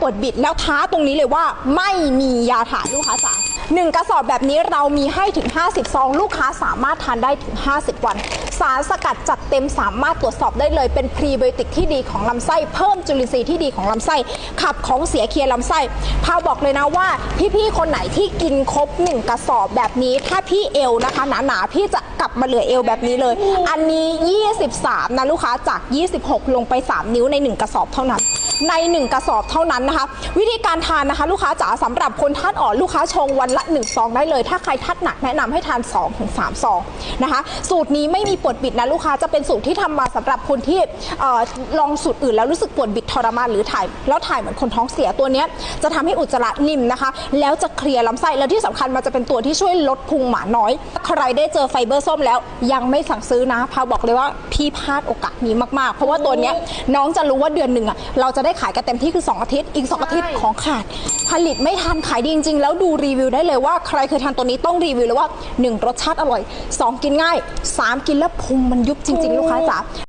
ปวดบิดแล้วท้าตรงนี้เลยว่าไม่มียาถ่ายลูกค้าจ๋าหนึ่งกระสอบแบบนี้เรามีให้ถึง 50 ซอง ลูกค้าสามารถทานได้ถึง 50 วัน สารสกัดจัดเต็มสามารถตรวจสอบได้เลยเป็นพรีไบโอติกที่ดีของลำไส้ เพิ่มจุลินทรีย์ที่ดีของลำไส้ ขับของเสียเคลียร์ลำไส้พาวบอกเลยนะว่า พี่ๆคนไหนที่กินครบ 1 กระสอบแบบนี้ ถ้าพี่เอวนะคะหนาๆพี่จะกลับมาเหลือเอวแบบนี้เลย อันนี้ 23 นะลูกค้าจาก 26 ลงไป 3 นิ้วใน 1 กระสอบเท่านั้น ใน 1 กระสอบเท่านั้นนะคะ วิธีการทานนะคะ ลูกค้าจ๋าสำหรับคนธาตุอ่อนลูกค้าชงวันละ1ซองได้เลย ถ้าใครธาตุหนักแนะนำให้ทาน2ถึง3ซองนะคะ สูตรนี้ไม่มีปวดบิดนะลูกค้าจะเป็นสูตรที่ทำมาสำหรับคนที่ลองสูตรอื่นแล้วรู้สึกปวดบิดทรมานหรือถ่ายแล้วถ่ายเหมือนคนท้องเสียตัวนี้จะทำให้อุจจาระนิ่มนะคะ แล้วจะเคลียร์ลำไส้แล้วที่สำคัญมันจะเป็นตัวที่ช่วยลดพุงหมาน้อย ใครได้เจอไฟเบอร์ส้มแล้ว ยังไม่สั่งซื้อนะพาบอกเลยว่าพี่พลาดโอกาสนี้มากๆ เพราะว่าตัวนี้น้องจะรู้ว่าเดือนหนึ่งอะเราจะได้ขายกันเต็มที่คือ 2 อาทิตย์ อีก 2 อาทิตย์ของขาด ผลิตไม่ทันขายดีจริงๆ แล้วดูรีวิวได้เลยว่าใครเคยทานตัวนี้ต้องรีวิวเลยว่า 1 รสชาติอร่อย 2 กินง่าย 3 กินแล้วพุงมันยุบจริง ๆ ลูกค้าจ๋า